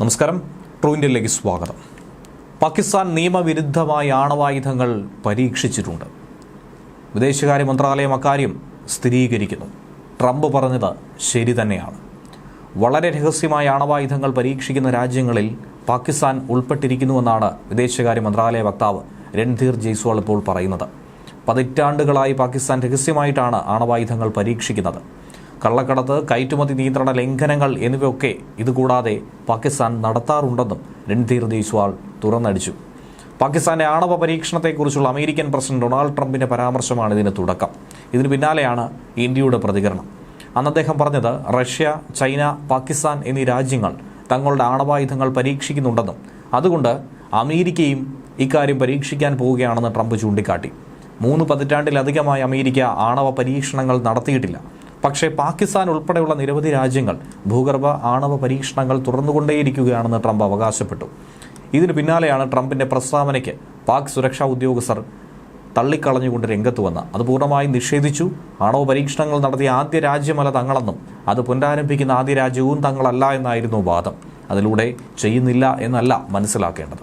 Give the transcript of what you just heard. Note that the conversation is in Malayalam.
നമസ്കാരം. ട്രൂ ഇന്ത്യയിലേക്ക് സ്വാഗതം. പാകിസ്ഥാൻ നിയമവിരുദ്ധമായ ആണവായുധങ്ങൾ പരീക്ഷിച്ചിട്ടുണ്ട്. വിദേശകാര്യ മന്ത്രാലയം അക്കാര്യം സ്ഥിരീകരിക്കുന്നു. ട്രംപ് പറഞ്ഞത് ശരി തന്നെയാണ്. വളരെ രഹസ്യമായ ആണവായുധങ്ങൾ പരീക്ഷിക്കുന്ന രാജ്യങ്ങളിൽ പാകിസ്ഥാൻ ഉൾപ്പെട്ടിരിക്കുന്നുവെന്നാണ് വിദേശകാര്യ മന്ത്രാലയ വക്താവ് രൺധീർ ജയ്സ്വാൾ ഇപ്പോൾ പറയുന്നത്. പതിറ്റാണ്ടുകളായി പാകിസ്ഥാൻ രഹസ്യമായിട്ടാണ് ആണവായുധങ്ങൾ പരീക്ഷിക്കുന്നത്. കള്ളക്കടത്ത് കയറ്റുമതി നിയന്ത്രണ ലംഘനങ്ങൾ എന്നിവയൊക്കെ ഇതുകൂടാതെ പാകിസ്ഥാൻ നടത്താറുണ്ടെന്നും രൺധീർ ദേശ്വാൾ തുറന്നടിച്ചു. പാകിസ്ഥാന്റെ ആണവ പരീക്ഷണത്തെക്കുറിച്ചുള്ള അമേരിക്കൻ പ്രസിഡന്റ് ഡൊണാൾഡ് ട്രംപിന്റെ പരാമർശമാണ് ഇതിന് തുടക്കം. ഇതിന് പിന്നാലെയാണ് ഇന്ത്യയുടെ പ്രതികരണം. അന്ന് അദ്ദേഹം പറഞ്ഞത് റഷ്യ ചൈന പാകിസ്ഥാൻ എന്നീ രാജ്യങ്ങൾ തങ്ങളുടെ ആണവായുധങ്ങൾ പരീക്ഷിക്കുന്നുണ്ടെന്നും അതുകൊണ്ട് അമേരിക്കയും ഇക്കാര്യം പരീക്ഷിക്കാൻ പോവുകയാണെന്ന് ട്രംപ് ചൂണ്ടിക്കാട്ടി. മൂന്ന് പതിറ്റാണ്ടിലധികമായി അമേരിക്ക ആണവ പരീക്ഷണങ്ങൾ നടത്തിയിട്ടില്ല. പക്ഷേ പാകിസ്ഥാൻ ഉൾപ്പെടെയുള്ള നിരവധി രാജ്യങ്ങൾ ഭൂഗർഭ ആണവ പരീക്ഷണങ്ങൾ തുടർന്നുകൊണ്ടേയിരിക്കുകയാണെന്ന് ട്രംപ് അവകാശപ്പെട്ടു. ഇതിന് പിന്നാലെയാണ് ട്രംപിന്റെ പ്രസ്താവനയ്ക്ക് പാക് സുരക്ഷാ ഉദ്യോഗസ്ഥർ തള്ളിക്കളഞ്ഞുകൊണ്ട് രംഗത്ത് വന്ന് അത് പൂർണമായി നിഷേധിച്ചു. ആണവ പരീക്ഷണങ്ങൾ നടത്തിയ ആദ്യ രാജ്യമല തങ്ങളെന്നും അത് പുനരാരംഭിക്കുന്ന ആദ്യ രാജ്യവും തങ്ങളല്ല എന്നായിരുന്നു വാദം. അതിലൂടെ ചെയ്യുന്നില്ല എന്നല്ല മനസ്സിലാക്കേണ്ടത്.